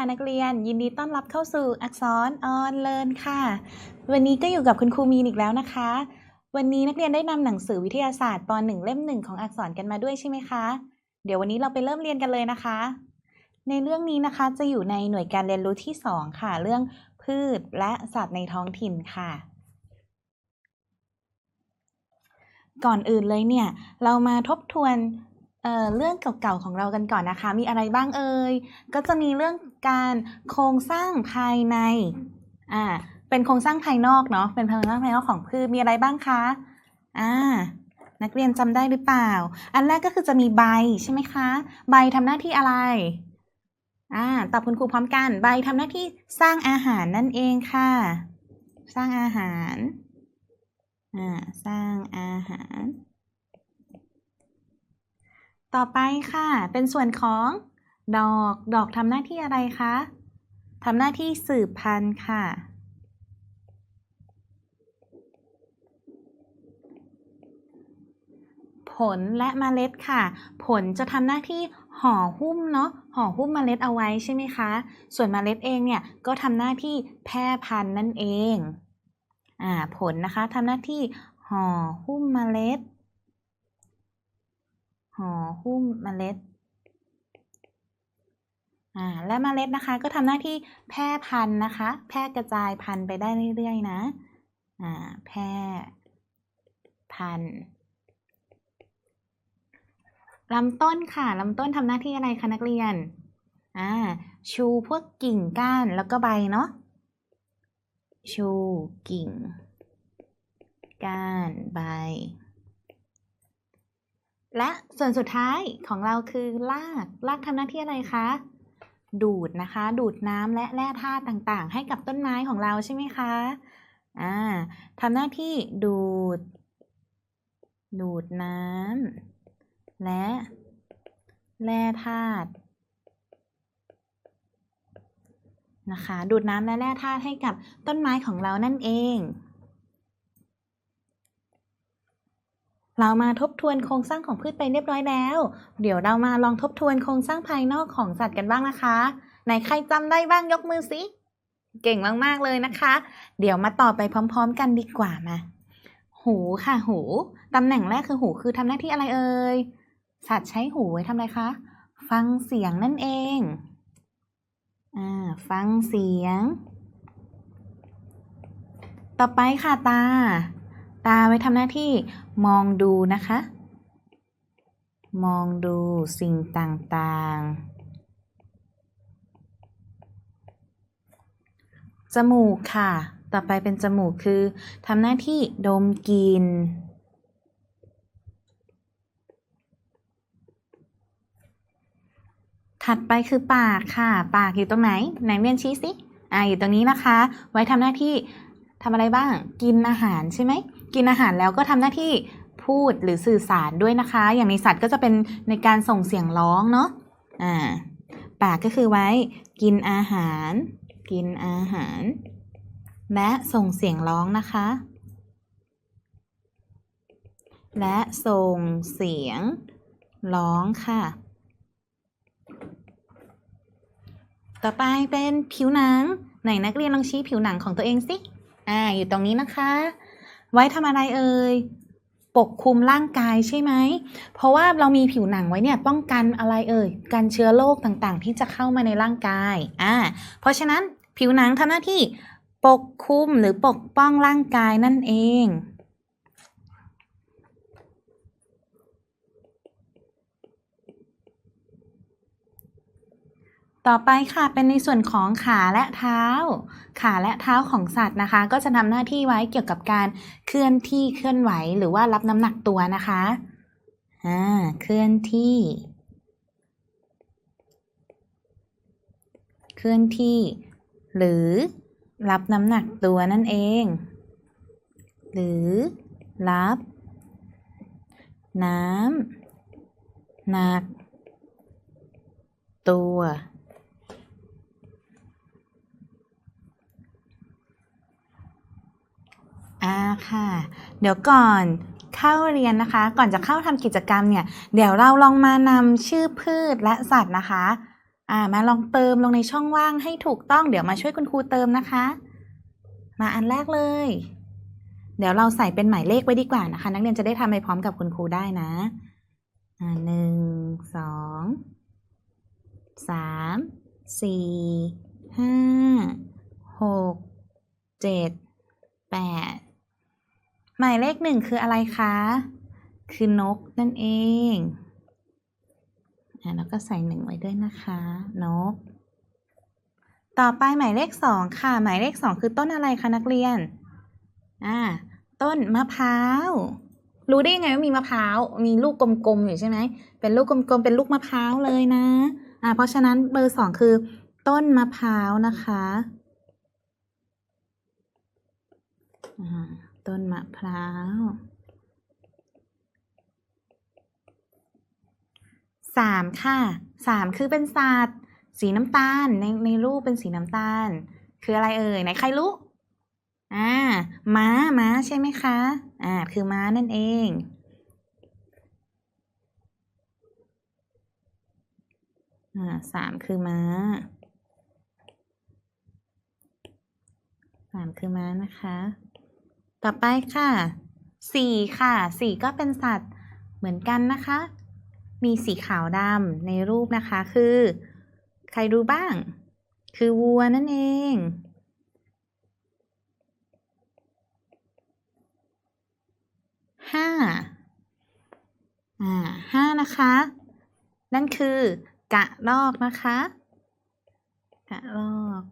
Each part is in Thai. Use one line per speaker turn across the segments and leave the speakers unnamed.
ค่ะนักเรียน ยินดีต้อนรับเข้าสู่อักษรออนเลินค่ะ วันนี้ก็อยู่กับคุณครูมีนอีกแล้วนะคะ วันนี้นักเรียนได้นำหนังสือวิทยาศาสตร์ป .1 เล่มหนึ่งของอักษรกันมาด้วยใช่ไหมคะ เดี๋ยววันนี้เราไปเริ่มเรียนกันเลยนะคะ ในเรื่องนี้นะคะจะอยู่ในหน่วยการเรียนรู้ที่ 2 ค่ะ เรื่องพืชและสัตว์ในท้องถิ่นค่ะ ก่อนอื่นเลยเนี่ยเรามาทบทวน เอ่อเรื่องเก่าๆของเรากันก่อนนะคะ มีอะไรบ้างเอ่ย ก็จะมีเรื่องการโครงสร้างภายใน อ่า เป็นโครงสร้างภายนอกเนาะ เป็นโครงสร้างภายนอกของพืช มีอะไรบ้างคะ อ่า นักเรียนจำได้หรือเปล่า อันแรกก็คือจะมีใบใช่ไหมคะ ใบทำหน้าที่อะไร อ่า ตอบคุณครูพร้อมกัน ใบทำหน้าที่สร้างอาหารนั่นเองค่ะ สร้างอาหาร อ่า สร้างอาหาร ต่อไปค่ะ เป็นส่วนของ ดอก ดอกทำหน้าที่อะไรคะทำหน้าที่สืบพันธุ์ค่ะ ผลและเมล็ดค่ะ ผลจะทำหน้าที่ห่อหุ้มเนาะห่อหุ้มเมล็ดเอาไว้ใช่ไหมคะ ส่วนเมล็ดเองเนี่ยก็ทำหน้าที่แพร่พันธุ์นั่นเอง อ่า ผลนะคะทำหน้าที่ห่อหุ้มเมล็ด ห่อหุ้มเมล็ดอ่าและเมล็ดนะคะก็ทำหน้าที่แพร่พันธุ์นะคะ แพร่กระจายพันธุ์ไปได้เรื่อยๆนะอ่าแพร่พันธุ์ลำต้นค่ะลำต้นทำหน้าที่อะไรคะนักเรียนอ่าชูพวกกิ่งก้านแล้วก็ใบเนาะชูกิ่ง ก้านใบ และส่วนสุดท้ายของเราคือรากรากทำหน้าที่อะไรคะ ดูดนะคะ ดูดน้ำและแร่ธาตุต่างๆ ให้กับต้นไม้ของเราใช่ไหมคะ อ่าทำหน้าที่ดูด ดูดน้ำและแร่ธาตุนะคะ ดูดน้ำและแร่ธาตุให้กับต้นไม้ของเรานั่นเอง เรามาทบทวนโครงสร้างของพืชไปเรียบร้อยแล้ว เดี๋ยวเรามาลองทบทวนโครงสร้างภายนอกของสัตว์กันบ้างนะคะ ไหนใครจำได้บ้างยกมือสิเก่งมากๆเลยนะคะ เดี๋ยวมาต่อไปพร้อม ๆ กันดีกว่ามา หูค่ะหูตำแหน่งแรกคือหูคือทำหน้าที่อะไรเอ่ยสัตว์ใช้หูไว้ทำอะไรคะ ฟังเสียงนั่นเองอ่าฟังเสียง ต่อไปค่ะตา ตาไว้ทำหน้าที่มองดูนะคะ มองดูสิ่งต่างๆ จมูกค่ะ ต่อไปเป็นจมูกคือทำหน้าที่ดมกลิ่นถัดไปคือปากค่ะ ปากอยู่ตรงไหนไหนเรียนชี้สิอ่าอยู่ตรงนี้นะคะ ไว้ทำหน้าที่ทำอะไรบ้าง กินอาหารใช่ไหม กินอาหารแล้วก็ทำหน้าที่พูดหรือสื่อสารด้วยนะคะ อย่างในสัตว์ก็จะเป็นในการส่งเสียงร้องเนาะอ่าปากก็คือไว้ กินอาหาร กินอาหาร และส่งเสียงร้องนะคะ และส่งเสียงร้องค่ะ ต่อไปเป็นผิวหนังไหนนักเรียนลองชี้ผิวหนังของตัวเองสิ อ่า อยู่ตรงนี้นะคะ ไว้ทำอะไรเอ่ยปกคลุมร่างกายใช่ไหม เพราะว่าเรามีผิวหนังไว้เนี่ยป้องกันอะไรเอ่ย กันเชื้อโรคต่างๆ ที่จะเข้ามาในร่างกาย อ่า เพราะฉะนั้นผิวหนังทำหน้าที่ปกคลุมหรือปกป้องร่างกายนั่นเอง ต่อไปค่ะเป็นในส่วนของขาและเท้า ขาและเท้าของสัตว์นะคะ ก็จะทำหน้าที่ไว้เกี่ยวกับการเคลื่อนที่เคลื่อนไหวหรือว่ารับน้ำหนักตัวนะคะอ่าเคลื่อนที่ เคลื่อนที่ หรือรับน้ำหนักตัวนั่นเอง หรือ รับ น้ำหนักตัว อ่าค่ะ เดี๋ยวก่อนเข้าเรียนนะคะ ก่อนจะเข้าทำกิจกรรมเนี่ย เดี๋ยวเราลองมานำชื่อพืชและสัตว์นะคะ อ่า มาลองเติมลงในช่องว่างให้ถูกต้อง เดี๋ยวมาช่วยคุณครูเติมนะคะ มาอันแรกเลย เดี๋ยวเราใส่เป็นหมายเลขไว้ดีกว่านะคะ นักเรียนจะได้ทำไปพร้อมกับคุณครูได้นะอ่าหนึ่งสองสามสี่ห้าหกเจ็ดแปด หมายเลขหนึ่งคืออะไรคะ คือนกนั่นเองอ่าแล้วก็ใส่หนึ่งไว้ด้วยนะคะ นก ต่อไปหมายเลขสองค่ะ หมายเลขสองคือต้นอะไรคะนักเรียน อ่า ต้นมะพร้าว รู้ได้ยังไงว่ามีมะพร้าว มีลูกกลมๆอยู่ใช่ไหม เป็นลูกกลมๆ เป็นลูกมะพร้าวเลยนะ อ่า เพราะฉะนั้นเบอร์สองคือ ต้นมะพร้าวนะคะ อ่า ต้นมะพร้าว สามค่ะสามคือเป็นสัตว์ สีน้ำตาลในในรูปเป็นสีน้ำตาล คืออะไรเอ่ยไหนใครรู้อ่าม้าม้าใช่ไหมคะอ่าคือม้านั่นเองอ่าสามคือม้าสามคือม้านะคะ ต่อไปค่ะสี่ค่ะสี่ก็เป็นสัตว์เหมือนกันนะคะ มีสีขาวดำในรูปนะคะคือ ใครรู้บ้าง คือวัวนั่นเองห้าอ่าห้านะคะ นั่นคือกะลอกนะคะ กะลอก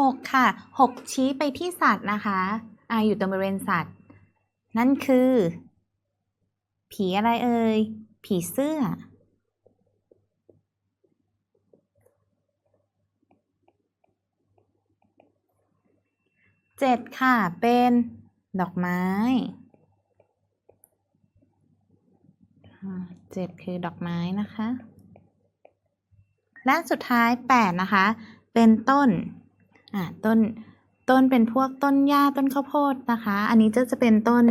หกค่ะหกชี้ไปที่สัตว์นะคะออยู่ตรงบริเวณสัตว์ นั่นคือ ผีอะไรเอ่ย ผีเสื้อ เจ็ดค่ะ เป็นดอกไม้เจ็ดคือดอกไม้นะคะ และสุดท้ายแปดนะคะ เป็นต้น อ่าต้นต้นเป็นพวกต้นหญ้าต้นข้าวโพดนะคะ อันนี้จะจะเป็นต้น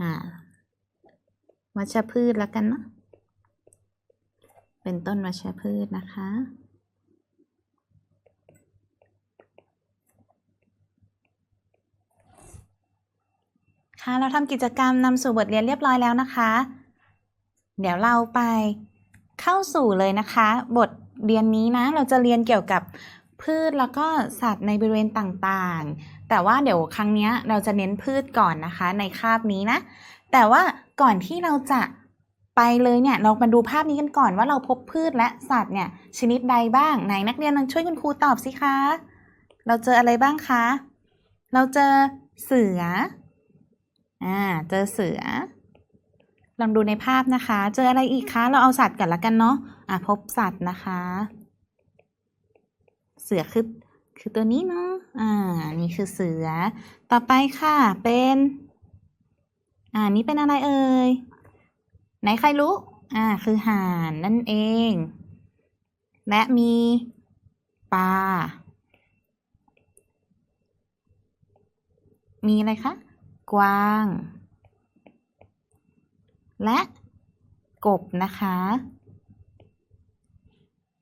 อ่าวัชพืชแล้วกันเนาะเป็นต้นวัชพืชนะคะ ค่ะเราทำกิจกรรมนำสู่บทเรียนเรียบร้อยแล้วนะคะ เดี๋ยวเราไปเข้าสู่เลยนะคะ บทเรียนนี้นะ เราจะเรียนเกี่ยวกับ พืชแล้วก็สัตว์ในบริเวณต่างๆ แต่ว่าเดี๋ยวครั้งนี้เราจะเน้นพืชก่อนนะคะในคาบนี้นะ แต่ว่าก่อนที่เราจะไปเลยเนี่ยเรามาดูภาพนี้กันก่อนว่าเราพบพืชและสัตว์เนี่ยชนิดใดบ้างไหนนักเรียนลองช่วยคุณครูตอบสิคะ เราเจออะไรบ้างคะ เราเจอเสือ อ่า เจอเสือ ลองดูในภาพนะคะ เจออะไรอีกคะ เราเอาสัตว์กันละกันเนาะ อ่าพบสัตว์นะคะ เสือคือคือตัวนี้เนาะ อ่า นี่คือเสือ ต่อไปค่ะ เป็น อ่า นี่เป็นอะไรเอ่ย ไหนใครรู้ อ่า คือห่านนั่นเอง และมีปลา มีอะไรคะ กวาง และกบนะคะ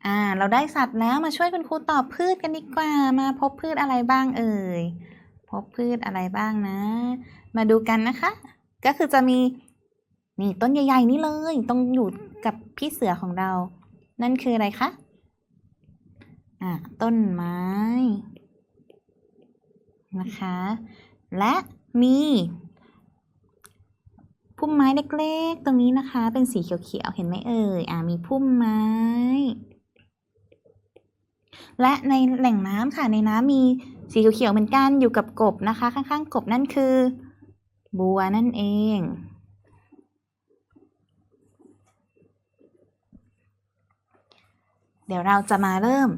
อ่า เราได้สัตว์แล้วมาช่วยคุณครูตอบพืชกันดีกว่า มาพบพืชอะไรบ้างเอ่ย พบพืชอะไรบ้างนะ มาดูกันนะคะ ก็คือจะมีนี่ต้นใหญ่ ๆ นี่เลยต้องอยู่กับพี่เสือของเรา นั่นคืออะไรคะ อ่า ต้นไม้ นะคะ และมีพุ่มไม้เล็กๆ ตรงนี้นะคะ เป็นสีเขียวๆ เห็นไหมเอ่ย อ่ามีพุ่มไม้ และในแหล่งน้ำค่ะในน้ำมีสีเขียวๆเหมือนกันอยู่กับกบนะคะ ข้างๆกบนั่นคือ บัวนั่นเอง เดี๋ยวเราจะมาเริ่ม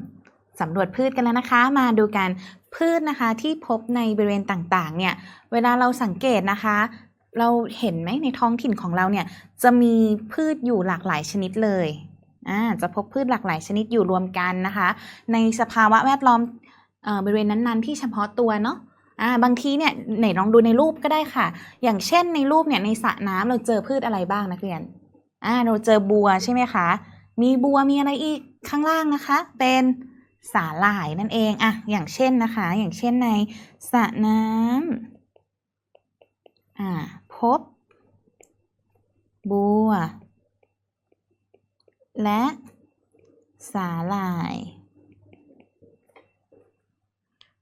สำรวจพืชกันแล้วนะคะ มาดูกันพืชนะคะที่พบในบริเวณต่างๆ เนี่ย เวลาเราสังเกตนะคะ เราเห็นไหมในท้องถิ่นของเราเนี่ยจะมีพืชอยู่หลากหลายชนิดเลย จะพบพืชหลากหลายชนิดอยู่รวมกันนะคะ ในสภาวะแวดล้อมอบริเวณนั้นๆ ที่เฉพาะตัวเนาะอ่าบางทีเนี่ยไหนลองดูในรูปก็ได้ค่ะ อย่างเช่นในรูปเนี่ยในสระน้ำเราเจอพืชอะไรบ้างนักเรียนอ่าเราเจอบัวใช่ไหมคะ มีบัวมีอะไรอีกข้างล่างนะคะ เป็นสาหร่ายนั่นเองอะอย่างเช่นนะคะ อย่างเช่นในสระน้ำอ่าพบ บัว และสาหร่าย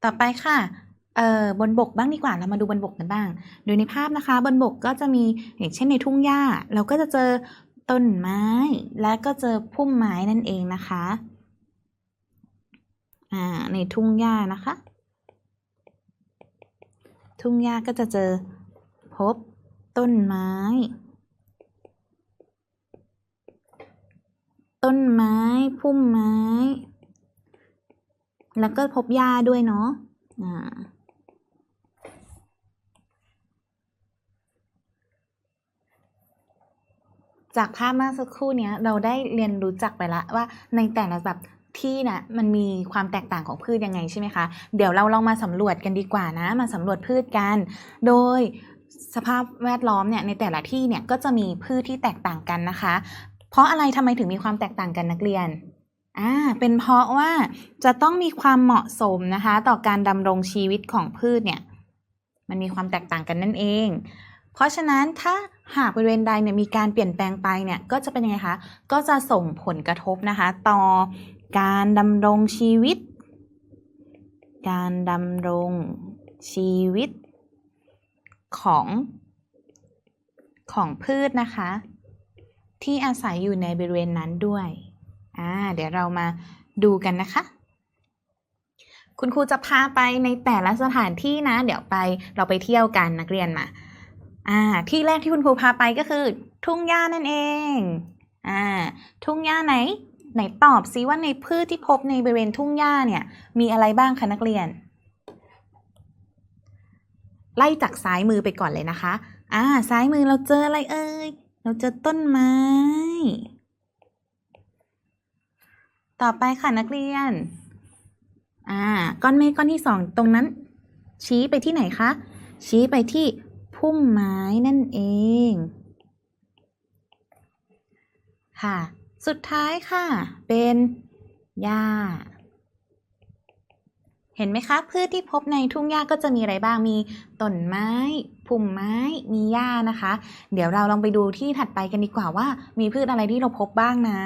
ต่อไปค่ะเอ่อบนบกบ้างดีกว่าเรามาดูบนบกกันบ้าง โดยในภาพนะคะ บนบกก็จะมีอย่างเช่นในทุ่งหญ้า เราก็จะเจอต้นไม้ และก็เจอพุ่มไม้นั่นเองนะคะอ่าในทุ่งหญ้านะคะ ทุ่งหญ้าก็จะเจอพบต้นไม้ ต้นไม้พุ่มไม้ แล้วก็พบหญ้าด้วยเนาะอ่าจากภาพเมื่อสักครู่เนี้ยเราได้เรียนรู้จักไปแล้วว่าในแต่ละแบบที่นะมันมีความแตกต่างของพืชยังไงใช่ไหมคะ เดี๋ยวเราลองมาสำรวจกันดีกว่านะ มาสำรวจพืชกัน โดยสภาพแวดล้อมเนี่ยในแต่ละที่เนี่ยก็จะมีพืชที่แตกต่างกันนะคะ เพราะอะไรทำไมถึงมีความแตกต่างกันนักเรียนอ่าเป็นเพราะว่าจะต้องมีความเหมาะสมนะคะ ต่อการดำรงชีวิตของพืชเนี่ย มันมีความแตกต่างกันนั่นเอง เพราะฉะนั้นถ้าหากบริเวณใดเนี่ยมีการเปลี่ยนแปลงไปเนี่ยก็จะเป็นยังไงคะ ก็จะส่งผลกระทบนะคะ ต่อการดำรงชีวิต การดำรงชีวิตของของพืชนะคะ ที่อาศัยอยู่ในบริเวณนั้นด้วยอ่าเดี๋ยวเรามาดูกันนะคะ คุณครูจะพาไปในแต่ละสถานที่นะ เดี๋ยวไปเราไปเที่ยวกันนักเรียนมาอ่าที่แรกที่คุณครูพาไปก็คือ ทุ่งหญ้านั่นเองอ่าทุ่งหญ้าไหน ไหนตอบซิว่าในพืชที่พบในบริเวณทุ่งหญ้าเนี่ย มีอะไรบ้างคะนักเรียน ไล่จากซ้ายมือไปก่อนเลยนะคะอ่าซ้ายมือเราเจออะไรเอ่ย เราเจอต้นไม้ ต่อไปค่ะนักเรียน อ่า ก้อนเมฆก้อนที่สองตรงนั้น ชี้ไปที่ไหนคะ ชี้ไปที่พุ่มไม้นั่นเอง ค่ะ สุดท้ายค่ะ เป็นหญ้า เห็นไหมคะ พืชที่พบในทุ่งหญ้าก็จะมีอะไรบ้างมีต้นไม้พุ่มไม้มีหญ้านะคะ เดี๋ยวเราลองไปดูที่ถัดไปกันดีกว่าว่า มีพืชอะไรที่เราพบบ้างนะ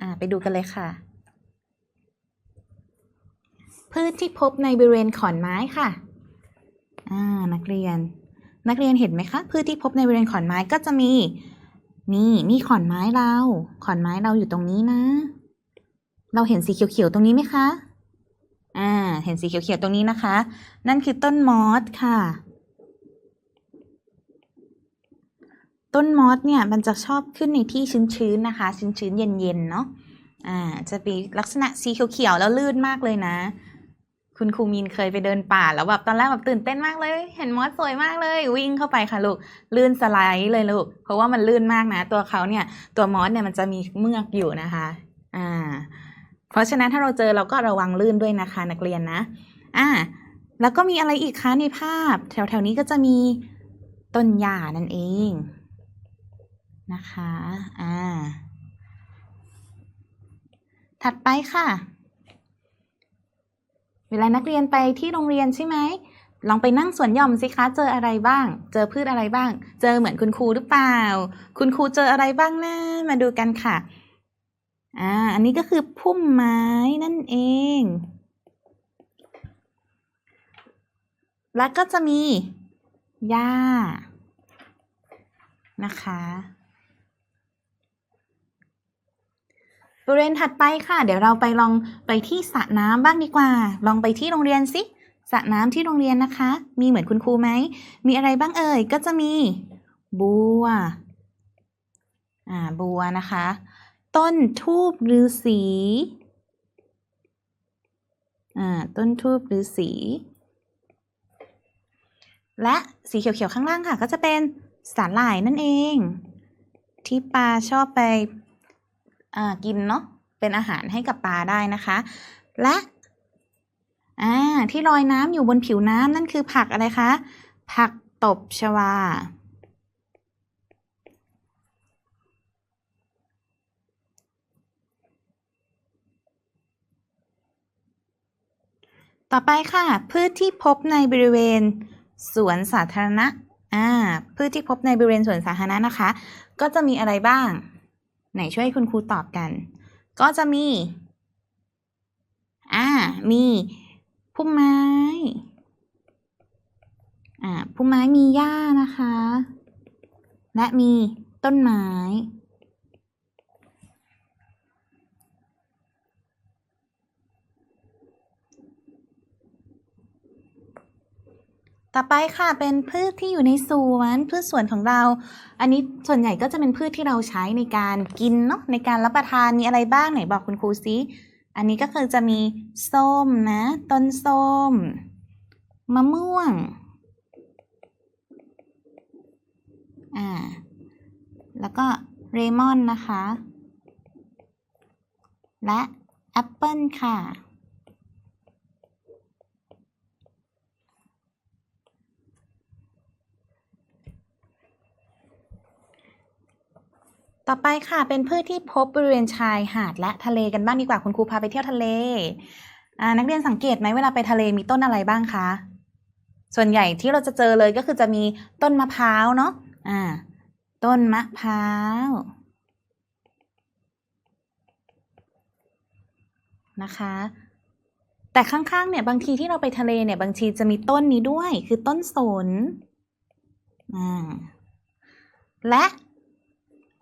อ่าไปดูกันเลยค่ะ พืชที่พบในบริเวณขอนไม้ค่ะอ่านักเรียน นักเรียนเห็นไหมคะพืชที่พบในบริเวณขอนไม้ก็จะมี นี่นี่ขอนไม้เรา ขอนไม้เราอยู่ตรงนี้นะ เราเห็นสีเขียวๆตรงนี้ไหมคะ อ่า เห็นสีเขียวๆตรงนี้นะคะ นั่นคือต้นมอสค่ะ ต้นมอสเนี่ยมันจะชอบขึ้นในที่ชื้นๆนะคะ ชื้นๆเย็นๆเนาะ อ่า จะมีลักษณะสีเขียวๆแล้วลื่นมากเลยนะ คุณครูมีนเคยไปเดินป่าแล้วแบบตอนแรกแบบตื่นเต้นมากเลย เห็นมอสสวยมากเลย วิ่งเข้าไปค่ะลูก ลื่นสไลด์เลยลูก เพราะว่ามันลื่นมากนะ ตัวเขาเนี่ย ตัวมอสเนี่ยมันจะมีเมือกอยู่นะคะ อ่า เพราะฉะนั้นถ้าเราเจอเราก็ระวังลื่นด้วยนะคะนักเรียนนะ อ่า แล้วก็มีอะไรอีกคะในภาพ แถวๆนี้ก็จะมีต้นหญ้านั่นเอง นะคะ อ่า ถัดไปค่ะ เวลานักเรียนไปที่โรงเรียนใช่ไหมลองไปนั่งสวนหย่อมสิคะ เจออะไรบ้าง เจอพืชอะไรบ้าง เจอเหมือนคุณครูหรือเปล่า คุณครูเจออะไรบ้างนะ มาดูกันค่ะ อ่า อันนี้ก็คือพุ่มไม้นั่นเอง แล้วก็จะมีหญ้า นะคะ บริเวณถัดไปค่ะ เดี๋ยวเราไปลองไปที่สระน้ำบ้างดีกว่า ลองไปที่โรงเรียนสิสระน้ำที่โรงเรียนนะคะ มีเหมือนคุณครูไหม มีอะไรบ้างเอ่ย ก็จะมี บัว อ่า บัวนะคะ ต้นทูบฤาษีอ่าต้นทูบฤาษีและสีเขียวๆข้างล่างค่ะ ก็จะเป็นสาหร่ายนั่นเอง ที่ปลาชอบไปอ่ากินเนาะเป็นอาหารให้กับปลาได้นะคะ และอ่าที่ลอยน้ำอยู่บนผิวน้ำนั่นคือผักอะไรคะ ผักตบชวา ต่อไปค่ะ พืชที่พบในบริเวณสวนสาธารณะอ่าพืชที่พบในบริเวณสวนสาธารณะนะคะ ก็จะมีอะไรบ้าง ไหนช่วยคุณครูตอบกัน ก็จะมีอ่ามีพุ่มไม้อ่าพุ่มไม้มีหญ้านะคะ และมีต้นไม้ ต่อไปค่ะเป็นพืชที่อยู่ในสวนพืชสวนของเรา อันนี้ส่วนใหญ่ก็จะเป็นพืชที่เราใช้ในการกินเนาะในการรับประทานมีอะไรบ้างไหนบอกคุณครูซิอันนี้ก็คือจะมีส้มนะต้นส้ม มะม่วงอ่าแล้วก็เรมอนนะคะ และแอปเปิลค่ะ ต่อไปค่ะเป็นพืชที่พบบริเวณชายหาดและทะเลกันบ้างดีกว่าคุณครูพาไปเที่ยวทะเลนักเรียนสังเกตไหมเวลาไปทะเลมีต้นอะไรบ้างคะ ส่วนใหญ่ที่เราจะเจอเลยก็คือจะมีต้นมะพร้าวเนาะอ่า ต้นมะพร้าว นะคะ แต่ข้างๆเนี่ยบางทีที่เราไปทะเลเนี่ยบางทีจะมีต้นนี้ด้วย คือต้นสนอ่าและ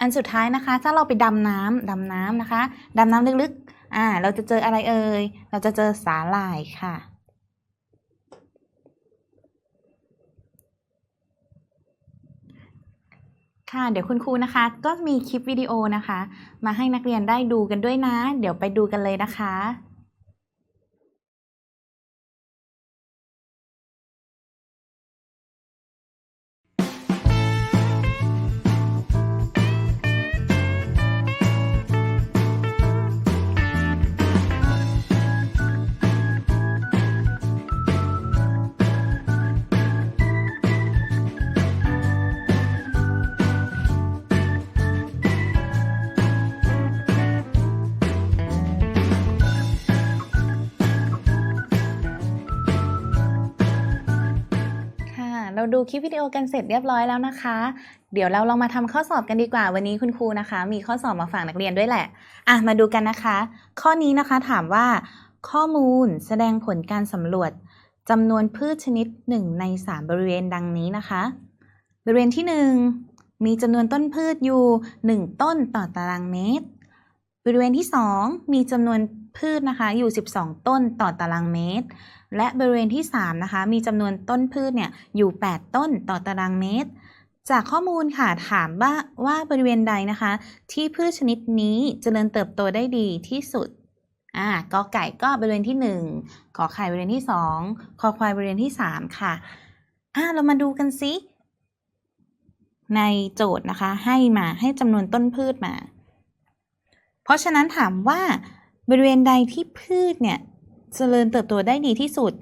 อันสุดท้ายนะคะ ถ้าเราไปดำน้ำดำน้ำนะคะดำน้ำลึกๆอ่าเราจะเจออะไรเอ่ยเราจะเจอสาหร่ายค่ะค่ะเดี๋ยวคุณครูนะคะ ก็มีคลิปวิดีโอนะคะ มาให้นักเรียนได้ดูกันด้วยนะ เดี๋ยวไปดูกันเลยนะคะ ดูคลิปวิดีโอกันเสร็จเรียบร้อยแล้วนะคะ เดี๋ยวเราลองมาทำข้อสอบกันดีกว่า วันนี้คุณครูนะคะ มีข้อสอบมาฝากนักเรียนด้วยแหละ อะมาดูกันนะคะ ข้อนี้นะคะถามว่า ข้อมูลแสดงผลการสำรวจจำนวนพืชชนิด 1 ใน 3 บริเวณดังนี้นะคะ บริเวณที่ 1 มีจำนวนต้นพืชอยู่ 1 ต้นต่อตารางเมตร บริเวณที่ 2 มีจำนวนพืชนะคะอยู่ 12 ต้นต่อตารางเมตร และบริเวณที่ 3 นะคะ มีจำนวนต้นพืชเนี่ยอยู่ 8 ต้นต่อตารางเมตร จากข้อมูลค่ะถามว่าว่าบริเวณใดนะคะ ที่พืชชนิดนี้เจริญเติบโตได้ดีที่สุดอ่ากอไก่ก็บริเวณที่ 1 ขอไข่บริเวณที่ 2 คอควายบริเวณที่ 3 ค่ะอ่าเรามาดูกันซิในโจทย์นะคะให้มาให้จำนวนต้นพืชมา เพราะฉะนั้นถามว่าบริเวณใดที่พืชเนี่ย เจริญเติบโตได้ดีที่สุด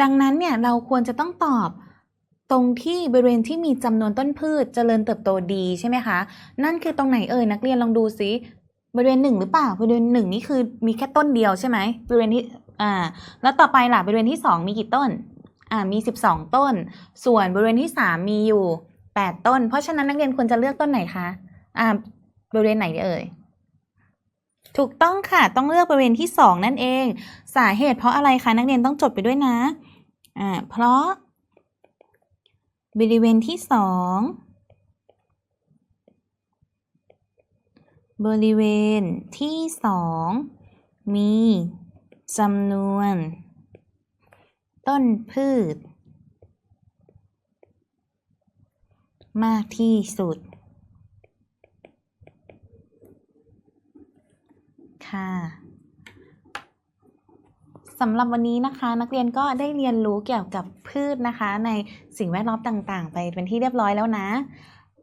ดังนั้นเนี่ยเราควรจะต้องตอบตรงที่บริเวณที่มีจำนวนต้นพืชเจริญเติบโตดีใช่ไหมคะ นั่นคือตรงไหนเอ่ยนักเรียนลองดูซิบริเวณหนึ่งหรือเปล่าบริเวณหนึ่งนี่คือมีแค่ต้นเดียวใช่ไหมบริเวณที่อ่าแล้วต่อไปล่ะบริเวณที่สองมีกี่ต้นอ่ามีสิบสองต้น ส่วนบริเวณที่สามมีอยู่แปดต้น เพราะฉะนั้นนักเรียนควรจะเลือกต้นไหนคะอ่าบริเวณไหนเอ่ย ถูกต้องค่ะ ต้องเลือกบริเวณที่สองนั่นเอง สาเหตุเพราะอะไรคะนักเรียนต้องจดไปด้วยนะ อ่า เพราะ บริเวณที่สองบริเวณที่สองมีจำนวน ต้นพืช มากที่สุด ค่ะสำหรับวันนี้นะคะนักเรียนก็ได้เรียนรู้เกี่ยวกับพืชนะคะ ในสิ่งแวดล้อมต่างๆ ไปเป็นที่เรียบร้อยแล้วนะ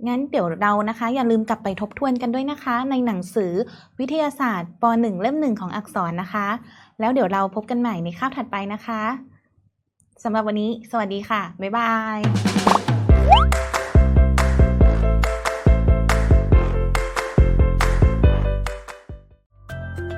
งั้นเดี๋ยวเรานะคะ อย่าลืมกลับไปทบทวนกันด้วยนะคะ ในหนังสือวิทยาศาสตร์ป .1 เล่มหนึ่งของอักษรนะคะ แล้วเดี๋ยวเราพบกันใหม่ในคาบถัดไปนะคะสำหรับวันนี้ สวัสดีค่ะ บ๊ายบาย